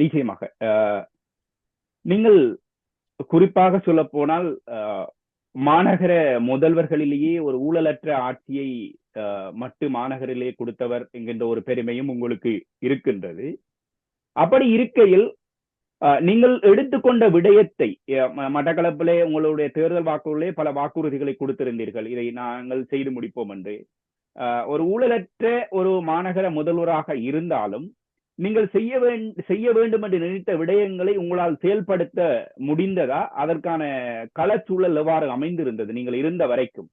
நிச்சயமாக. நீங்கள் குறிப்பாக சொல்ல போனால் மாநகர முதல்வர்களிலேயே ஒரு ஊழலற்ற ஆட்சியை மட்டு மாநகரிலே கொடுத்தவர் என்கின்ற ஒரு பெருமையும் உங்களுக்கு இருக்கின்றது. அப்படி இருக்கையில் நீங்கள் எடுத்துக்கொண்ட விடயத்தை மட்டக்களப்பிலே உங்களுடைய தேர்தல் வாக்குறுதியிலே பல வாக்குறுதிகளை கொடுத்திருந்தீர்கள். இதை நாங்கள் செய்து முடிப்போம் என்று. ஒரு ஊழலற்ற ஒரு மாநகர முதல்வராக இருந்தாலும் நீங்கள் செய்ய செய்ய வேண்டும் என்று நினைத்த விடயங்களை உங்களால் செயல்படுத்த முடிந்ததா? அதற்கான களச்சூழல் எவ்வாறு அமைந்திருந்தது நீங்கள் இருந்த வரைக்கும்?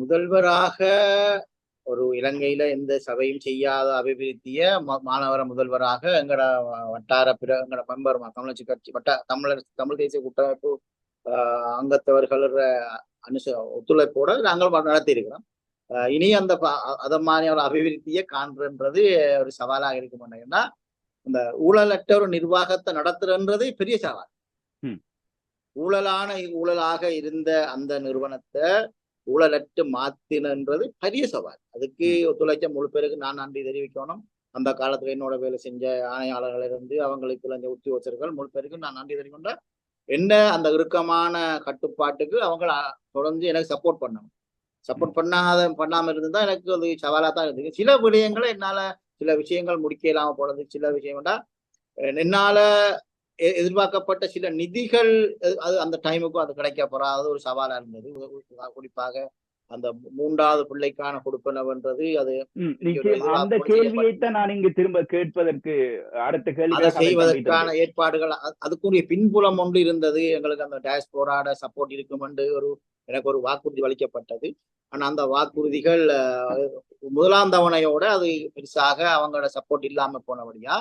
முதல்வராக ஒரு இலங்கையில எந்த சபையும் செய்யாத அபிவிருத்திய மாணவர முதல்வராக எங்கட வட்டார பிற எங்கட மெம்பர் தமிழர் கட்சி வட்ட தமிழர் தமிழ் தேசிய கூட்டமைப்பு ஆஹ், அங்கத்தவர்கள் அனுச ஒத்துழைப்போட நாங்கள் நடத்தி இருக்கிறோம் இனி அந்த அத மாதிரியான அபிவிருத்தியை காண்றன்றது ஒரு சவாலாக இருக்கும் ஏன்னா இந்த ஊழலற்ற ஒரு நிர்வாகத்தை நடத்துறன்றது பெரிய சவால். ஊழலான ஊழலாக இருந்த அந்த நிறுவனத்தை ஊழலற்று மாத்தினன்றது பெரிய சவால். அதுக்கு ஒத்துழைச்ச முழு பேருக்கு நான் நன்றி தெரிவிக்கணும். அந்த காலத்துல என்னோட வேலை செஞ்ச ஆணையாளர்கள் இருந்து அவங்களுக்கு இந்த உத்தியோகத்தர்கள் முழு பேருக்கு நான் நன்றி தெரிவிக்கின்றேன். என்ன அந்த இறுக்கமான கட்டுப்பாட்டுக்கு அவங்க தொடர்ந்து எனக்கு சப்போர்ட் பண்ணணும். சப்போர்ட் பண்ணாத பண்ணாம இருந்தா எனக்கு அது சவாலா தான் இருந்தது. சில விடயங்களை என்னால சில விஷயங்கள் முடிக்க இல்லாம போனது சில விஷயம்டா என்னால எதிர்பார்க்கப்பட்ட சில நிதிகள் அது- அந்த டைமுக்கும் அது கிடைக்க போறாத ஒரு சவாலா இருந்தது. குறிப்பாக அந்த மூன்றாவது பிள்ளைக்கான கொடுப்பனவுன்றது அது அந்த கேள்வியைத்தான் நான் இங்கு திரும்ப கேட்பதற்கு அடுத்த அதை கேள்வி செய்வதற்கான ஏற்பாடுகள் அதுக்குரிய பின்புலம் ஒன்று இருந்தது. எங்களுக்கு அந்த டேஷ்போர்டாட சப்போர்ட் இருக்கும் என்று ஒரு எனக்கு ஒரு வாக்குறுதி அளிக்கப்பட்டது. ஆனா அந்த வாக்குறுதிகள் முதலாம் தவணையோட அது பெருசாக அவங்களோட சப்போர்ட் இல்லாம போனபடியா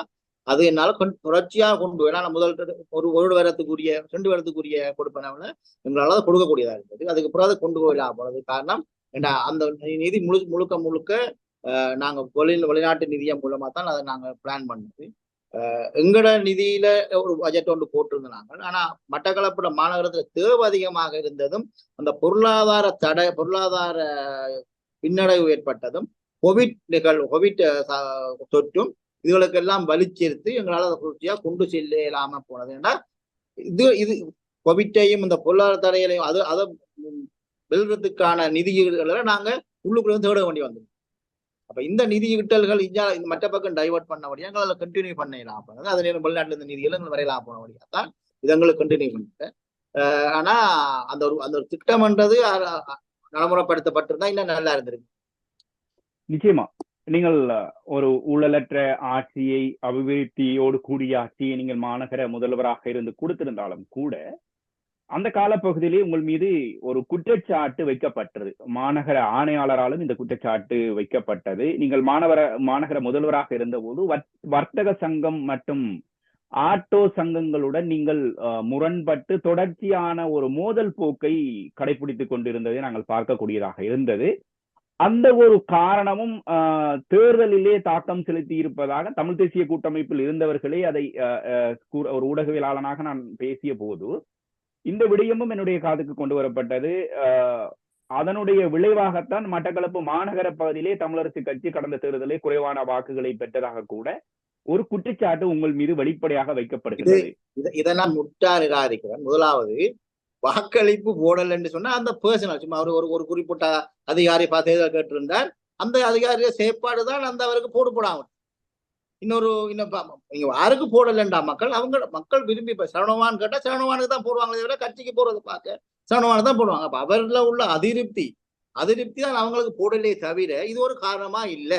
அது என்னால கொண்- தொடர்ச்சியா கொண்டு ஏன்னா முதல் ஒரு ஒரு வருடத்துக்குரிய ரெண்டு வருடத்துக்குரிய கொடுப்பனவுல எங்களால அதை கொடுக்கக்கூடியதா இருந்தது. அதுக்கு பிறகு அதை கொண்டு போயிடலாம் போனது. காரணம் ஏன்னா அந்த நிதி முழு முழுக்க முழுக்க நாங்கள் நாங்க வெளி வெளிநாட்டு நிதியம் மூலமா தான் அதை நாங்க பிளான் பண்ணது. எங்கட நிதியில ஒரு பட்ஜெட் ஒன்று போட்டிருந்தாங்க ஆனா மட்டக்களப்புல மாநகரத்துல தேவை அதிகமாக இருந்ததும் அந்த பொருளாதார தடை பொருளாதார பின்னடைவு ஏற்பட்டதும் கோவிட் நிகழ்வு கோவிட் தொற்றும் இதுகளுக்கெல்லாம் வலிச்செடுத்து எங்களால் அதை குறிச்சியா கொண்டு செல்ல இல்லாம போனது. ஏன்னா இது இது கோவிட்டையும் இந்த பொருளாதார தடைகளையும் அது அதை வெல்றதுக்கான நிதிகளை நாங்க உள்ளுக்குள்ள தேட வேண்டி வந்தோம் அப்ப இந்த நிதி ஈட்டல்கள் இந்தியா இந்த மற்ற பக்கம் டைவர்ட் வழியா எங்களால் கண்டினியூ பண்ணலாம். போனது அது நேரம் வெளிநாட்டுல இருந்து நிதிகள் எங்களுக்கு வரையலாம் போனபடியா தான் இது கண்டினியூ பண்ணிட்டு. ஆனா அந்த ஒரு அந்த ஒரு திட்டம்ன்றது நடைமுறைப்படுத்தப்பட்டிருந்தா இன்னும் நல்லா இருந்திருக்கு. நிச்சயமா. நீங்கள் ஒரு ஊழலற்ற ஆட்சியை அபிவிருத்தியோடு கூடிய ஆட்சியை நீங்கள் மாநகர முதல்வராக இருந்து கொடுத்திருந்தாலும் கூட அந்த காலப்பகுதியிலே உங்கள் மீது ஒரு குற்றச்சாட்டு வைக்கப்பட்டது. மாநகர ஆணையாளராலும் இந்த குற்றச்சாட்டு வைக்கப்பட்டது. நீங்கள் மாணவர மாநகர முதல்வராக இருந்தபோது வர்த்தக சங்கம் மற்றும் ஆட்டோ சங்கங்களுடன் நீங்கள் முரண்பட்டு தொடர்ச்சியான ஒரு மோதல் போக்கை கடைபிடித்துக் கொண்டிருந்ததை நாங்கள் பார்க்கக்கூடியதாக இருந்தது. அந்த ஒரு காரணமும் ஆஹ், தேர்தலிலே தாக்கம் செலுத்தி இருப்பதாக தமிழ் தேசிய கூட்டமைப்பில் இருந்தவர்களே அதை ஆஹ், ஒரு ஊடகவியலாளனாக நான் பேசிய போது இந்த விடயமும் என்னுடைய காதுக்கு கொண்டு வரப்பட்டது. ஆஹ், அதனுடைய விளைவாகத்தான் மட்டக்களப்பு மாநகர பகுதியிலே தமிழரசு கட்சி கடந்த தேர்தலில் குறைவான வாக்குகளை பெற்றதாக கூட ஒரு குற்றச்சாட்டு உங்கள் மீது வெளிப்படையாக வைக்கப்படுகிறது இதை நான் முற்றா நிராகரிக்கிறேன் முதலாவது வாக்களிப்பு போடல் என்று சொன்னா அந்த பர்சனல் சும்மா அவர் ஒரு- ஒரு குறிப்பிட்ட அதிகாரி தேர்தல் கேட்டிருந்தார். அந்த அதிகாரிய செயற்பாடு தான் அந்த அவருக்கு போடு போடாமல் இன்னொரு இன்னும் நீங்க யாருக்கு போடலண்டா மக்கள்? அவங்க மக்கள் விரும்பி இப்ப சரணவான் கேட்டா சரணவானுக்கு தான் போடுவாங்களே தவிர கட்சிக்கு போறது பார்க்க சரணவானு தான் போடுவாங்க. அப்ப அவர்ல உள்ள அதிருப்தி அதிருப்தி தான் அவங்களுக்கு போடலே தவிர இது ஒரு காரணமா இல்ல.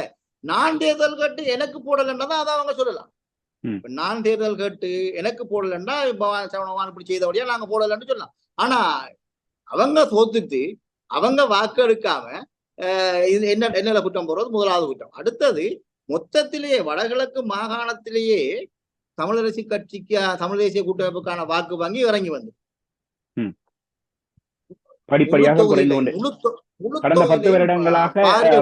நான் தேர்தல் கேட்டு எனக்கு போடலன்னா தான் அதை அவங்க சொல்லலாம். நான் தேர்தல் கேட்டு எனக்கு போடலன்னா இப்ப சரணவான் இப்படி செய்தபடியா நாங்க போடலன்னு சொல்லலாம். ஆனா அவங்க தோத்துட்டு அவங்க வாக்கெடுக்காம அஹ், இது என்ன என்னல குற்றம் போடுறது? முதலாவது குற்றம். அடுத்தது மொத்தத்திலேயே வடகிழக்கு மாகாணத்திலேயே தமிழரசு கட்சிக்கு தமிழ் தேசிய கூட்டமைப்புக்கான வாக்கு வங்கி இறங்கி வந்து படிப்படியாக குறைந்து கொண்டு பத்து வருடங்களாக, பாரிய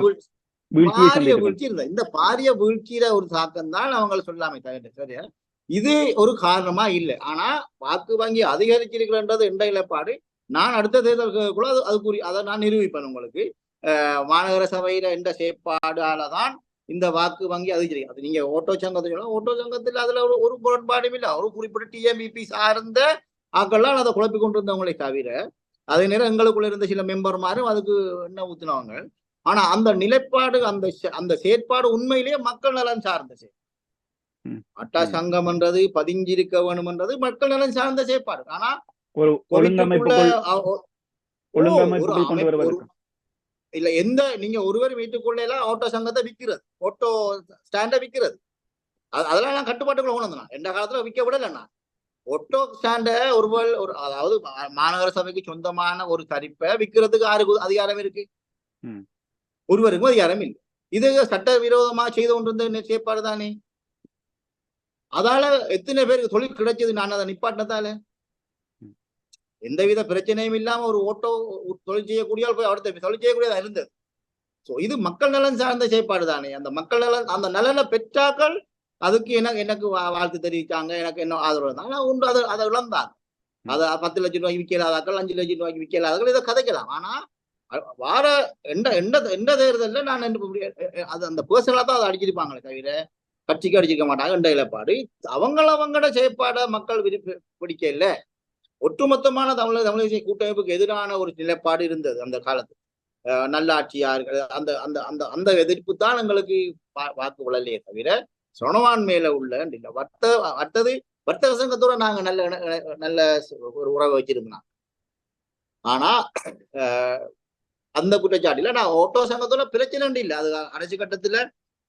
வீழ்ச்சி இருந்தது இந்த பாரிய வீழ்ச்சியில ஒரு தாக்கம் தான் அவங்க சொல்லாமே தவிர சரியா? இது ஒரு காரணமா இல்லை. ஆனா வாக்கு வங்கி அதிகரிச்சிருக்கிறன்றது என்ற இழப்பாடு நான் அடுத்த தேர்தலுக்கு கூட அது அதுக்குரிய அதை நான் நிரூபிப்பேன் உங்களுக்கு. மாநகர சபையில எந்த செயற்பாடால தான் இந்த வாக்கு வங்கி அது சரி. அது நீங்க ஓட்டோ சங்கத்தை சொன்னா ஓட்டோ சங்கத்தில் அதுல ஒரு ஒரு முரண்பாடும் இல்லை. ஒரு குறிப்பிட்ட டிஎம்பிபி சார்ந்த ஆக்கள்லாம் அதை குழப்பி கொண்டு வந்தவங்களே தவிர அதே நேரம் எங்களுக்குள்ள இருந்த சில மெம்பர்மாரும் அதுக்கு என்ன ஊத்துனவங்க ஆனா அந்த நிலைப்பாடு அந்த அந்த செயற்பாடு உண்மையிலேயே மக்கள் நலன் சார்ந்த செயல். அட்டா. சங்கம்ன்றது பதிஞ்சிருக்க வேணும்ன்றது மக்கள் நலன் சார்ந்த செயற்பாடு. ஆனா ஒரு வீட்டுக்குள்ள இல்ல எந்த நீங்க ஒருவர் வீட்டுக்குள்ள எல்லாம் ஆட்டோ சங்கத்தை விக்கிறது. ஆட்டோ ஸ்டாண்ட விக்கிறது. அது- அதெல்லாம் நான் கட்டுப்பாட்டுக்குள்ள கொண்டு வந்தேன் எந்த காலத்துல விற்க விடல நான். ஒட்டோ ஸ்டாண்ட ஒருவர் ஒரு அதாவது மாநகர சபைக்கு சொந்தமான ஒரு தரிப்பை விற்கிறதுக்கு யாருக்கு அதிகாரம் இருக்கு. ஒருவருக்கும் அதிகாரம் இல்லை. இது சட்ட விரோதமா செய்து கொண்டிருந்த செயற்பாடு தானே. அதால எத்தனை பேருக்கு தொழில் கிடைச்சது? நான் அதை நிப்பாட்டினதால. எந்தவித பிரச்சனையும் இல்லாம ஒரு ஓட்டோ தொழில் செய்யக்கூடிய போய் அடுத்த தொழில் செய்யக்கூடியதா இருந்தது. சோ இது மக்கள் நலன் சார்ந்த செயற்பாடு தானே. அந்த மக்கள் நலன் அந்த நலனை பெற்றாக்கள் அதுக்கு எனக்கு எனக்கு வாழ்த்து தெரிவிச்சாங்க எனக்கு என்ன ஆதரவு இருந்தாங்க. ஆனா உண்டு அதை அதை இழந்தாங்க. அதை பத்து லட்சம் ரூபாய்க்கு விற்கலாதாக்கள் அஞ்சு லட்சம் ரூபாய்க்கு விற்கலாதாக்கள் இதை கதைக்கலாம். ஆனா வார எந்த எந்த எந்த தேர்தல்ல நான் என்ன அது அந்த பர்சனலா தான் அதை அடிச்சிருப்பாங்களே தவிர கட்சிக்கு அடிச்சிருக்க மாட்டாங்க என்ற இழப்பாடு. அவங்கள அவங்களோட செயற்பாட மக்கள் விருப்ப பிடிக்க இல்ல ஒட்டுமொத்தமான தமிழக தமிழிசை கூட்டமைப்புக்கு எதிரான ஒரு நிலைப்பாடு இருந்தது அந்த காலத்து. அஹ் நல்லாட்சியார்கள் அந்த அந்த அந்த அந்த எதிர்ப்பு தான் எங்களுக்கு வாக்கு விழலையே தவிர சொனவான் மேல உள்ள இல்ல வர்த்த வர்த்தது வர்த்தக சங்கத்தோட நாங்க நல்ல நல்ல ஒரு உறவை வச்சிருந்தோம். ஆனா அந்த குற்றச்சாட்டுல நான் ஓட்டோ சங்கத்தோட பிரச்சனை இல்லை. அது அரசு கட்டத்துல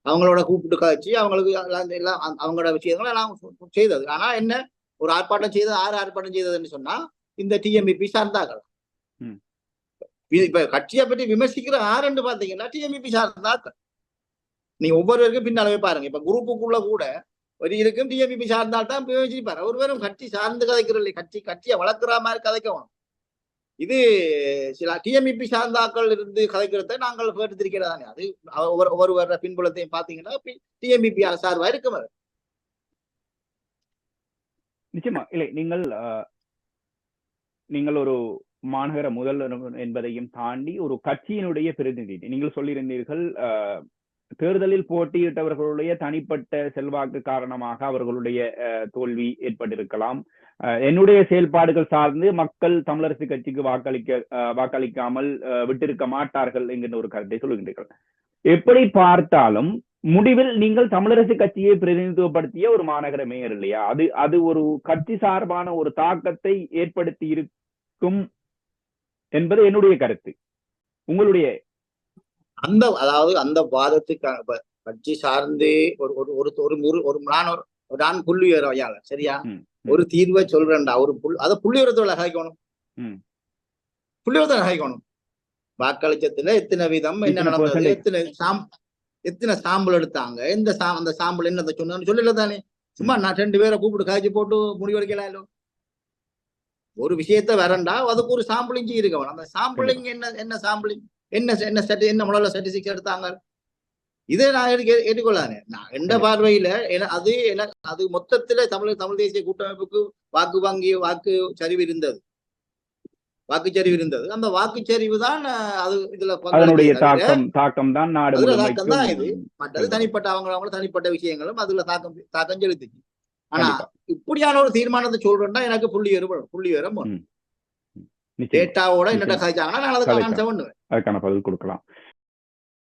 அவங்களோட கூப்பிட்டு காய்ச்சி அவங்களுக்கு எல்லாம் அவங்களோட விஷயங்களை நான் செய்தது. ஆனா என்ன ஒரு ஆர்ப்பாட்டம் செய்தது ஆறு ஆர்ப்பாட்டம் செய்ததுன்னு சொன்னா இந்த டிஎம்இபி சார்ந்தார்கள் ம். இது இப்ப கட்சியை பற்றி விமர்சிக்கிற ஆறுன்னு பாத்தீங்கன்னா டிஎம்இபி சார்ந்தாக்கள் நீங்க ஒவ்வொருவருக்கும் பின்னாலே பாருங்க. இப்ப குரூப்புக்குள்ள கூட ஒரு இருக்கும் டிஎம்இபி சார்ந்தால் தான் விமர்சிப்பாரு. ஒரு வெறும் கட்சி சார்ந்து கதைக்கிற இல்லை கட்சி கட்சியை வளர்க்குற மாதிரி கதைக்கணும். இது சில டிஎம்இபி சார்ந்தாக்கள் இருந்து கதைக்கிறத நாங்கள் கேட்டுத்திருக்கிறதானே. அது அவ- ஒவ்வொரு ஒவ்வொரு பின்புலத்தையும் பாத்தீங்கன்னா டிஎம்இபி சார்பா இருக்கும் அது. நிச்சயமா. இல்லை நீங்கள் நீங்கள் ஒரு மாநகர முதல்வர் என்பதையும் தாண்டி ஒரு கட்சியினுடைய பிரதிநிதி. நீங்கள் சொல்லியிருந்தீர்கள் அஹ், தேர்தலில் போட்டியிட்டவர்களுடைய தனிப்பட்ட செல்வாக்கு காரணமாக அவர்களுடைய அஹ், தோல்வி ஏற்பட்டிருக்கலாம். என்னுடைய செயல்பாடுகள் சார்ந்து மக்கள் தமிழரசு கட்சிக்கு வாக்களிக்க அஹ், வாக்களிக்காமல் அஹ், விட்டிருக்க மாட்டார்கள் என்கின்ற ஒரு கருத்தை சொல்லுகின்றீர்கள். எப்படி பார்த்தாலும் முடிவில் நீங்கள் தமிழரசு கட்சியை பிரதிநிதித்துவப்படுத்திய ஒரு மாநகர மேயர் இல்லையா அது அது ஒரு கட்சி சார்பான ஒரு தாக்கத்தை ஏற்படுத்தி இருக்கும் என்பது என்னுடைய கருத்து உங்களுடைய அந்த அதாவது அந்த வாதத்துக்கு கட்சி சார்ந்து ஒரு ஒரு ஒரு ஒரு ஒரு நான் ஒரு நான் புள்ளி வையாளர் சரியா. ஒரு தீர்வை சொல்றேன்டா ஒரு புல் அதை புள்ளி உரத்தோட ஹாய்க்கணும் ம். புள்ளி ஹாய்க்கணும் வாக்களிச்சத்துல எத்தனை விதம் என்ன நடந்தது? எத்தனை எத்தனை சாம்பிள் எடுத்தாங்க? எந்த சா அந்த சாம்பிள் என்னதை சொன்னு சொல்லல தானே. சும்மா நான் ரெண்டு பேரை கூப்பிட்டு காய்ச்சி போட்டு முடிவெடுக்கலாம் இல்ல ஒரு விஷயத்த வரண்டா அதுக்கு ஒரு சாம்பிளிங் இருக்க வேணும் அந்த சாம்பிளிங் என்ன என்ன சாம்பிளிங் என்ன என்ன ஸ்டடி என்ன முதல்ல ஸ்டாட்டிஸ்டிக்ஸ் எடுத்தாங்க? இதை நான் எடுக்க ஏற்றுக்கொள்ளானே நான் எந்த. பார்வையில அது அது மொத்தத்துல தமிழ் தமிழ் தேசிய கூட்டமைப்புக்கு வாக்கு வங்கி வாக்கு சரிவு இருந்தது. வாக்குச்சரிவு இருந்தது. அந்த வாக்குச்சரிவு தான் அது இதுல அதனுடைய தாக்கம் தாக்கம் தான் நாடு அதுல தாக்கம் தான் முழுமைக்கும் மற்றது தனிப்பட்ட அவங்க அவங்க தனிப்பட்ட விஷயங்களும் அதுல தாக்கம் தாக்கம் செலுத்துச்சு. ஆனா. இப்படியான ஒரு தீர்மானத்தை சொல்றேன்னா எனக்கு புள்ளி வரும் புள்ளி வரும் டேட்டாவோட என்னட்ட நிச்சயம். கழிச்சாங்கன்னா நான். ஆன்சர் பண்ணுவேன் அதுக்கான பதில் கொடுக்கலாம்.